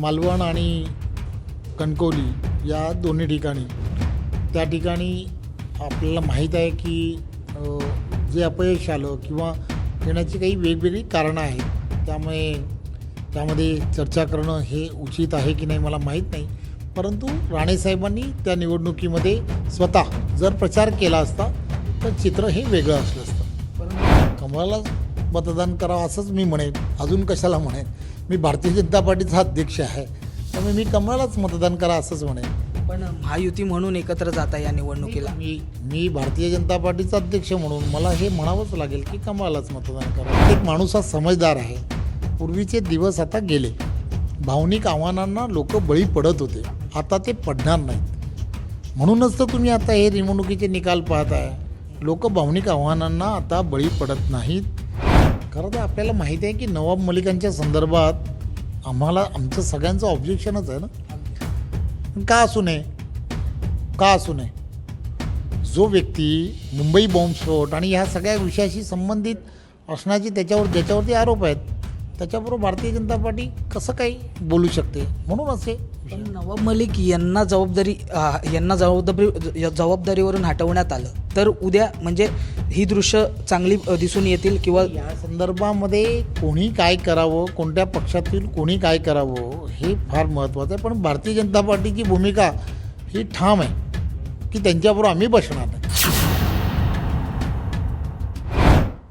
मालवण आणि कणकवली या दोन्ही ठिकाणी. त्या ठिकाणी आपल्याला माहीत आहे की जे अपयश आलं किंवा येण्याची काही वेगवेगळी कारणं आहेत त्यामुळे त्यामध्ये चर्चा करणं हे उचित आहे की नाही मला माहीत नाही. परंतु राणेसाहेबांनी त्या निवडणुकीमध्ये स्वतः जर प्रचार केला असता तर चित्र हे वेगळं असलं असतं. परंतु कमळाला मतदान करावं असंच मी म्हणेन. अजून कशाला म्हणेन? मी भारतीय जनता पार्टीचा अध्यक्ष आहे. त्यामुळे मी कमळालाच मतदान करा असंच म्हणेन. पण महायुती म्हणून एकत्र जाता या निवडणुकीला. मी मी भारतीय जनता पार्टीचा अध्यक्ष म्हणून मला हे म्हणावंच लागेल की कमळालाच मतदान करा. एक माणूस हा समजदार आहे. पूर्वीचे दिवस आता गेले. भावनिक आव्हानांना लोक बळी पडत होते. आता ते पडणार नाहीत. म्हणूनच तर तुम्ही आता हे निवडणुकीचे निकाल पाहताय. लोक भावनिक आव्हानांना आता बळी पडत नाहीत. खरं तर आपल्याला माहिती आहे की नवाब मलिकांच्या संदर्भात आम्हाला आमचं सगळ्यांचं ऑब्जेक्शनच आहे ना. का असू नये? का असू नये? जो व्यक्ती मुंबई बॉम्बस्फोट आणि ह्या सगळ्या विषयाशी संबंधित असण्याचे त्याच्यावर ज्याच्यावरती आरोप आहेत त्याच्याबरोबर भारतीय जनता पार्टी कसं काही बोलू शकते? म्हणून असे नवाब मलिक यांना जबाबदारी यांना जबाबदारी जबाबदारीवरून हटवण्यात आलं. तर उद्या म्हणजे ही दृश्य चांगली दिसून येतील किंवा या संदर्भामध्ये कोणी काय करावं कोणत्या पक्षातील कोणी काय करावं हे फार महत्त्वाचं आहे. पण भारतीय जनता पार्टीची भूमिका ही ठाम आहे की त्यांच्याबरोबर आम्ही बसणार नाही.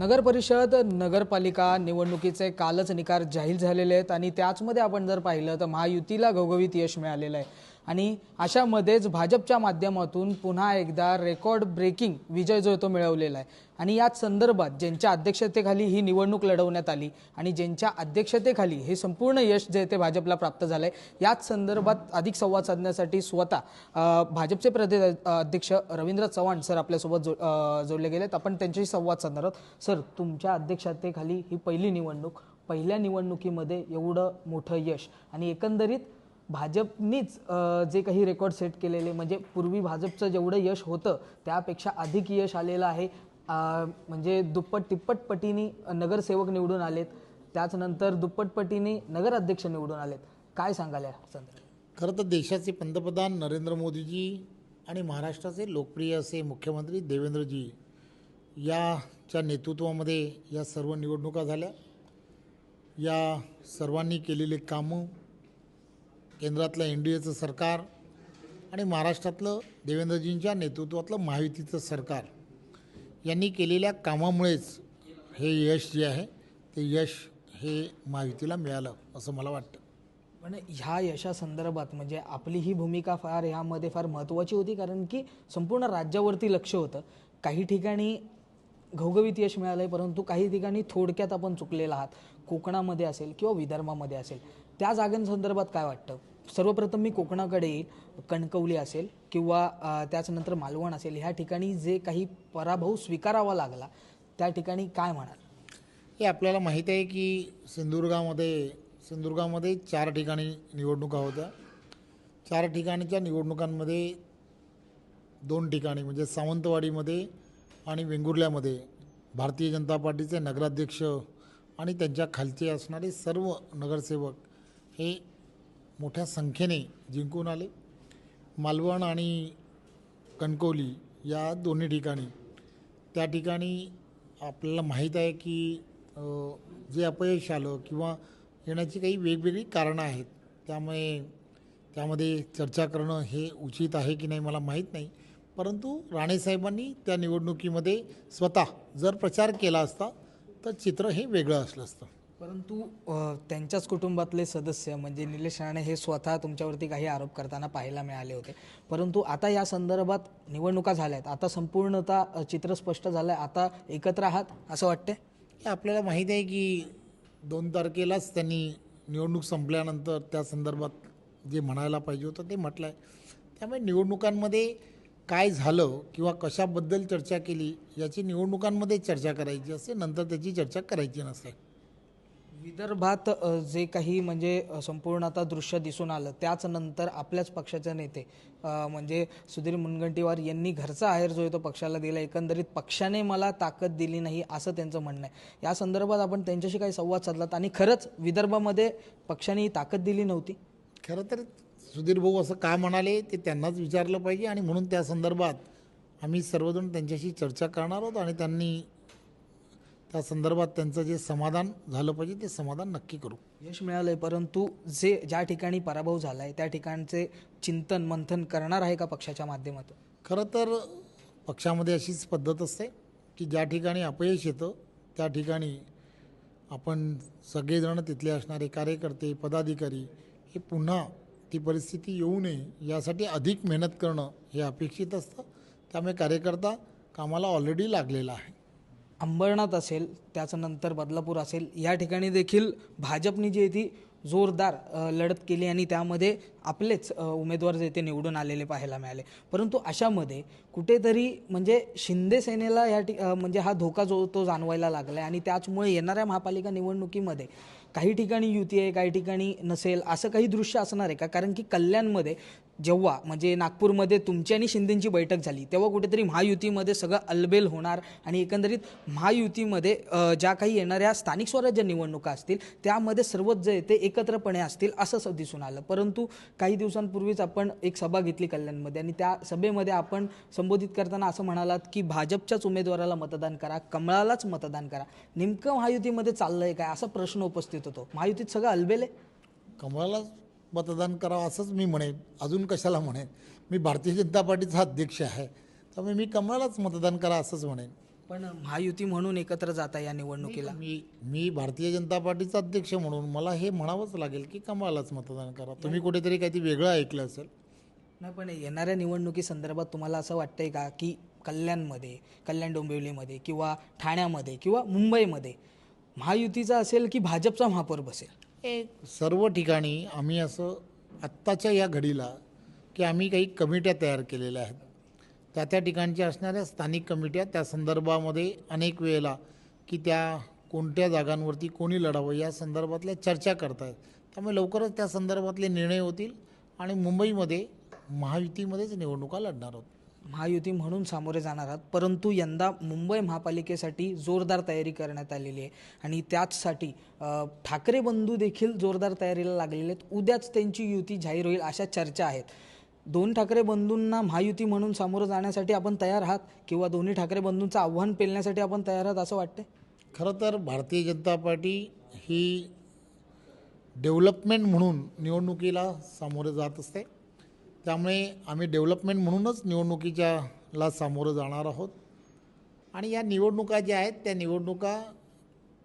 नगर परिषद नगरपालिका निवडणुकीचे कालच निकाल जाहीर झालेले आहेत आणि त्याचमध्ये आपण जर पाहिलं तर महायुतीला घवघवीत यश मिळालेलं आहे. आणि अशामध्येच भाजपच्या माध्यमातून पुन्हा एकदा रेकॉर्ड ब्रेकिंग विजय जो आहे तो मिळवलेला आहे. आणि याच संदर्भात ज्यांच्या अध्यक्षतेखाली ही निवडणूक लढवण्यात आली आणि ज्यांच्या अध्यक्षतेखाली हे संपूर्ण यश जे आहे ते भाजपला प्राप्त झालं आहे याच संदर्भात अधिक संवाद साधण्यासाठी स्वतः भाजपचे प्रदेश अध्यक्ष रवींद्र चव्हाण सर आपल्यासोबत जो जोडले जोडले गेलेत. आपण त्यांच्याशी संवाद साधणार आहोत. सर तुमच्या अध्यक्षतेखाली ही पहिली निवडणूक पहिल्या निवडणुकीमध्ये एवढं मोठं यश आणि एकंदरीत भाजपनीच जे काही रेकॉर्ड सेट केलेले म्हणजे पूर्वी भाजपचं जेवढं यश होतं त्यापेक्षा अधिक यश आलेलं आहे. म्हणजे दुप्पट तिप्पट पटीने नगरसेवक निवडून आलेत. त्याचनंतर दुप्पट पटीने नगराध्यक्ष निवडून आलेत. काय सांगाल या संदर्भात? खरं तर देशाचे पंतप्रधान नरेंद्र मोदीजी आणि महाराष्ट्राचे लोकप्रिय असे मुख्यमंत्री देवेंद्रजी याच्या नेतृत्वामध्ये या सर्व निवडणुका झाल्या. या सर्वांनी केलेले कामं केंद्रातलं एन डी एचं सरकार आणि महाराष्ट्रातलं देवेंद्रजींच्या नेतृत्वातलं महायुतीचं सरकार यांनी केलेल्या कामामुळेच हे यश जे आहे ते यश हे महायुतीला मिळालं असं मला वाटतं. पण ह्या यशासंदर्भात म्हणजे आपली ही भूमिका फार ह्यामध्ये फार महत्त्वाची होती कारण की संपूर्ण राज्यावरती लक्ष होतं. काही ठिकाणी घवघवीत यश मिळालं आहे परंतु काही ठिकाणी थोडक्यात आपण चुकलेला आहात. कोकणामध्ये असेल किंवा विदर्भामध्ये असेल. त्या जागांसंदर्भात काय वाटतं? सर्वप्रथम मी कोकणाकडे कणकवली असेल किंवा त्याच्यानंतर मालवण असेल ह्या ठिकाणी जे काही पराभव स्वीकारावा लागला त्या ठिकाणी काय म्हणाल? हे आपल्याला माहीत आहे की सिंधुदुर्गामध्ये सिंधुदुर्गामध्ये चार ठिकाणी निवडणुका होत्या. चार ठिकाणीच्या निवडणुकांमध्ये दोन ठिकाणी म्हणजे सावंतवाडीमध्ये आणि वेंगुर्ल्यामध्ये भारतीय जनता पार्टीचे नगराध्यक्ष आणि त्यांच्या खालचे असणारे सर्व नगरसेवक हे मोठ्या संख्येने जिंकून आले. मालवण आणि कणकवली या दोन्ही ठिकाणी. त्या ठिकाणी आपल्याला माहीत आहे की जे अपयश आलं किंवा येण्याची काही वेगवेगळी कारणं आहेत त्यामुळे त्यामध्ये चर्चा करणं हे उचित आहे की नाही मला माहीत नाही. परंतु राणेसाहेबांनी त्या निवडणुकीमध्ये स्वतः जर प्रचार केला असता तर चित्र हे वेगळं असलं असतं. परंतु त्यांच्याच कुटुंबातले सदस्य म्हणजे निलेश राणे हे स्वतः तुमच्यावरती काही आरोप करताना पाहायला मिळाले होते. परंतु आता या संदर्भात निवडणुका झाल्या आहेत आता संपूर्णतः चित्र स्पष्ट झालं आहे आता एकत्र आहात असं वाटतंय? आपल्याला माहीत आहे की दोन तारखेलाच त्यांनी निवडणूक संपल्यानंतर त्या संदर्भात जे म्हणायला पाहिजे होतं ते म्हटलं आहे त्यामुळे निवडणुकांमध्ये काय झालं किंवा कशाबद्दल चर्चा केली याची निवडणुकांमध्ये चर्चा करायची असते नंतर त्याची चर्चा करायची नसते विदर्भात जे काही म्हणजे संपूर्ण आता दृश्य दिसून आलं त्याच नंतर आपल्याच पक्षाचे नेते म्हणजे सुधीर मुनगंटीवार यांनी घरचा आहेर जो आहे तो पक्षाला दिला. एकंदरीत पक्षाने मला ताकद दिली नाही असं त्यांचं म्हणणं आहे. या संदर्भात आपण त्यांच्याशी काही संवाद साधलात आणि खरंच विदर्भामध्ये पक्षाने ही ताकद दिली नव्हती? खरं तर सुधीर भाऊ असं का म्हणाले ते त्यांनाच विचारलं पाहिजे आणि म्हणून त्या संदर्भात आम्ही सर्वजण त्यांच्याशी चर्चा करणार आहोत आणि त्यांनी त्या संदर्भात त्यांचं जे समाधान झालं पाहिजे ते समाधान नक्की करू. यश मिळालंय परंतु जे ज्या ठिकाणी पराभव झालाय त्या ठिकाणचे चिंतन मंथन करणार आहे का पक्षाच्या माध्यमातून? खरं तर पक्षामध्ये अशीच पद्धत असते की ज्या ठिकाणी अपयश येतं त्या ठिकाणी आपण सगळेजण तिथले असणारे कार्यकर्ते पदाधिकारी हे पुन्हा ती परिस्थिती येऊ नये यासाठी अधिक मेहनत करणं हे अपेक्षित असतं. त्यामुळे कार्यकर्ता कामाला ऑलरेडी लागलेला आहे. अंबरनाथ असेल त्याच्यानंतर बदलापूर असेल या ठिकाणी देखील भाजपने जी आहे ती जोरदार लढत केली आणि त्यामध्ये आपलेच उमेदवार जे ते निवडून आलेले पाहायला मिळाले. परंतु अशामध्ये कुठेतरी म्हणजे शिंदे सेनेला या ठि म्हणजे हा धोका जो तो जाणवायला लागला आहे आणि त्याचमुळे येणाऱ्या महापालिका निवडणुकीमध्ये काही ठिकाणी युती आहे काही ठिकाणी नसेल असं काही दृश्य असणार आहे का? कारण की कल्याणमध्ये जेव्हा म्हणजे नागपूरमध्ये तुमची आणि शिंदेंची बैठक झाली तेव्हा कुठेतरी महायुतीमध्ये सगळं अलबेल होणार आणि एकंदरीत महायुतीमध्ये ज्या काही येणाऱ्या स्थानिक स्वराज्य निवडणुका असतील त्यामध्ये सर्वच जे ते एकत्रपणे असतील असं दिसून आलं. परंतु काही दिवसांपूर्वीच आपण एक सभा घेतली कल्याणमध्ये आणि त्या सभेमध्ये आपण संबोधित करताना असं म्हणालात की भाजपच्याच उमेदवाराला मतदान करा कमळालाच मतदान करा. नेमकं महायुतीमध्ये चाललं आहे काय? असा प्रश्न उपस्थित होतो. महायुतीत सगळं अलबेल आहे? कमळाला मतदान करावं असंच मी म्हणेन. अजून कशाला म्हणेन? मी भारतीय जनता पार्टीचा अध्यक्ष आहे. त्यामुळे मी कमळालाच मतदान करा असंच म्हणेन. पण महायुती म्हणून एकत्र जाता या निवडणुकीला? मी मी भारतीय जनता पार्टीचा अध्यक्ष म्हणून मला हे म्हणावंच लागेल की कमळालाच मतदान करा. तुम्ही कुठेतरी काहीतरी वेगळं ऐकलं असेल. नाही पण येणाऱ्या निवडणुकी संदर्भात तुम्हाला असं वाटतंय का की कल्याणमध्ये कल्याण डोंबिवलीमध्ये किंवा ठाण्यामध्ये किंवा मुंबईमध्ये महायुतीचा असेल की भाजपचा महापौर बसेल? हे सर्व ठिकाणी आम्ही असं आत्ताच्या या घडीला की आम्ही काही कमिट्या तयार केलेल्या आहेत. त्या त्या ठिकाणच्या असणाऱ्या स्थानिक कमिट्या त्या संदर्भामध्ये अनेक वेळेला की त्या कोणत्या जागांवरती कोणी लढावं या संदर्भातल्या चर्चा करतायत. त्यामुळे लवकरच त्या संदर्भातले निर्णय होतील आणि मुंबईमध्ये महायुतीमध्येच निवडणुका लढणार होत महायुती म्हणून सामोरे जाणार आहात परंतु यंदा मुंबई महापालिकेसाठी जोरदार तयारी करण्यात आलेली आहे. आणि त्याचसाठी ठाकरे बंधू देखील जोरदार तयारीला लागलेले आहेत. उद्याच त्यांची युती जाहीर होईल अशा चर्चा आहेत. दोन ठाकरे बंधूंना महायुती म्हणून सामोरं जाण्यासाठी आपण तयार आहात किंवा दोन्ही ठाकरे बंधूंचं आव्हान पेलण्यासाठी आपण तयार आहात असं वाटतंय? खरं तर भारतीय जनता पार्टी ही डेव्हलपमेंट म्हणून निवडणुकीला सामोरे जात असते. त्यामुळे आम्ही डेव्हलपमेंट म्हणूनच निवडणुकीच्या ला सामोरं जाणार आहोत. आणि या निवडणुका ज्या आहेत त्या निवडणुका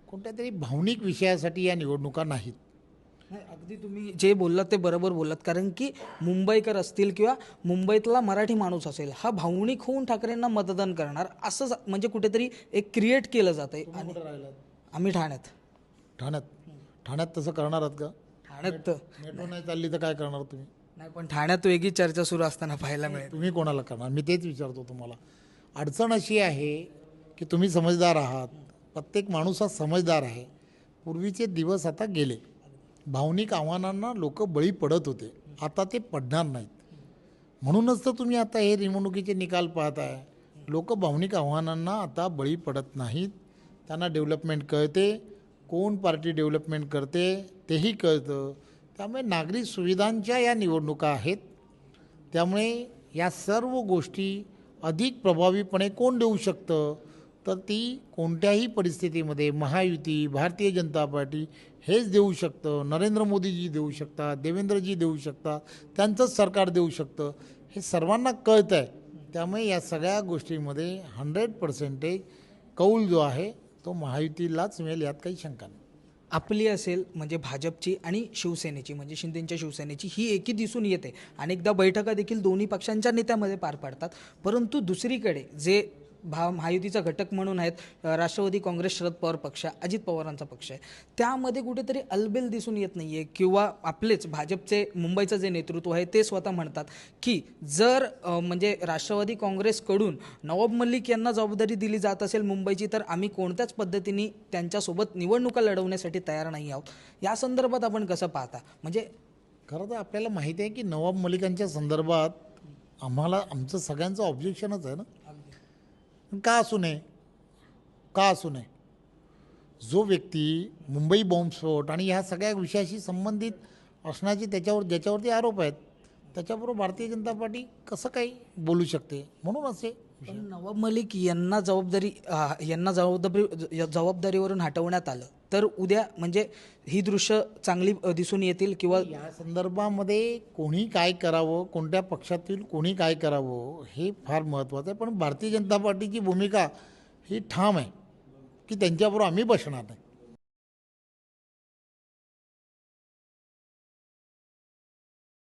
कोणत्या तरी भावनिक विषयासाठी या निवडणुका नाहीत. नाही अगदी तुम्ही जे बोललात ते बरोबर बोललात. कारण की मुंबईकर असतील किंवा मुंबईतला मराठी माणूस असेल हा भावनिक होऊन ठाकरेंना मतदान करणार असं म्हणजे कुठेतरी एक क्रिएट केलं जात आहे आम्ही ठाण्यात. ठाण्यात? ठाण्यात तसं करणार आहात का? ठाण्यात. मेट्रो नाही चालली तर काय करणार तुम्ही? नाही पण ठाण्यात वेगळी चर्चा सुरू असताना पाहायला मिळेल. तुम्ही कोणाला करणार? मी तेच विचारतो तुम्हाला. अडचण अशी आहे की तुम्ही समजदार आहात. प्रत्येक माणूस हा समजदार आहे. पूर्वीचे दिवस आता गेले. भावनिक आव्हानांना लोक बळी पडत होते. आता ते पडणार नाहीत. म्हणूनच तर तुम्ही आता हे निवडणुकीचे निकाल पाहताय. लोक भावनिक आव्हानांना आता बळी पडत नाहीत. त्यांना डेव्हलपमेंट कळते. कोण पार्टी डेव्हलपमेंट करते तेही कळतं. त्यामुळे नागरिक सुविधांच्या या निवडणुका आहेत. त्यामुळे या सर्व गोष्टी अधिक प्रभावीपणे कोण देऊ शकतं? तर ती कोणत्याही परिस्थितीमध्ये महायुती भारतीय जनता पार्टी हेच देऊ शकतं. नरेंद्र मोदीजी देऊ शकतात देवेंद्रजी देऊ शकतात त्यांचंच सरकार देऊ शकतं. हे सर्वांना कळतं आहे त्यामुळे या सगळ्या गोष्टींमध्ये हंड्रेड पर्सेंटेज कौल जो आहे तो महायुतीलाच मिळेल यात काही शंका नाही. आपली असेल म्हणजे भाजपची आणि शिवसेनेची म्हणजे शिंदेंच्या शिवसेनेची ही एकी दिसून येते. अनेकदा बैठका देखील दोन्ही पक्षांच्या नेत्यामध्ये पार पाडतात. परंतु दुसरीकडे जे भा महायुतीचा घटक म्हणून आहेत राष्ट्रवादी काँग्रेस शरद पवार पक्ष अजित पवारांचा पक्ष आहे. त्यामध्ये कुठेतरी अलबेल दिसून येत नाही आहे किंवा आपलेच भाजपचे मुंबईचं जे नेतृत्व आहे ते स्वतः म्हणतात की जर म्हणजे राष्ट्रवादी काँग्रेसकडून नवाब मलिक यांना जबाबदारी दिली जात असेल मुंबईची तर आम्ही कोणत्याच पद्धतीने त्यांच्यासोबत निवडणुका लढवण्यासाठी तयार नाही आहोत. या संदर्भात आपण कसं पाहता? म्हणजे खरं तर आपल्याला माहिती आहे की नवाब मलिकांच्या संदर्भात आम्हाला आमचं सगळ्यांचं ऑब्जेक्शनच आहे ना. पण का असू नये? का असू नये? जो व्यक्ती मुंबई बॉम्बस्फोट आणि ह्या सगळ्या विषयाशी संबंधित असण्याची त्याच्यावर ज्याच्यावरती आरोप आहेत त्याच्याबरोबर भारतीय जनता पार्टी कसं काही बोलू शकते? म्हणून असे नवाब मलिक यांना जबाबदारी यांना जबाबदारी ज- जबाबदारीवरून हटवण्यात आलं. तर उद्या म्हणजे ही दृश्य चांगली दिसून येतील किंवा या संदर्भामध्ये कोणी काय करावं कोणत्या पक्षातील कोणी काय करावं हे फार महत्त्वाचं आहे. पण भारतीय जनता पार्टीची भूमिका ही ठाम आहे की त्यांच्याबरोबर आम्ही बसणार नाही.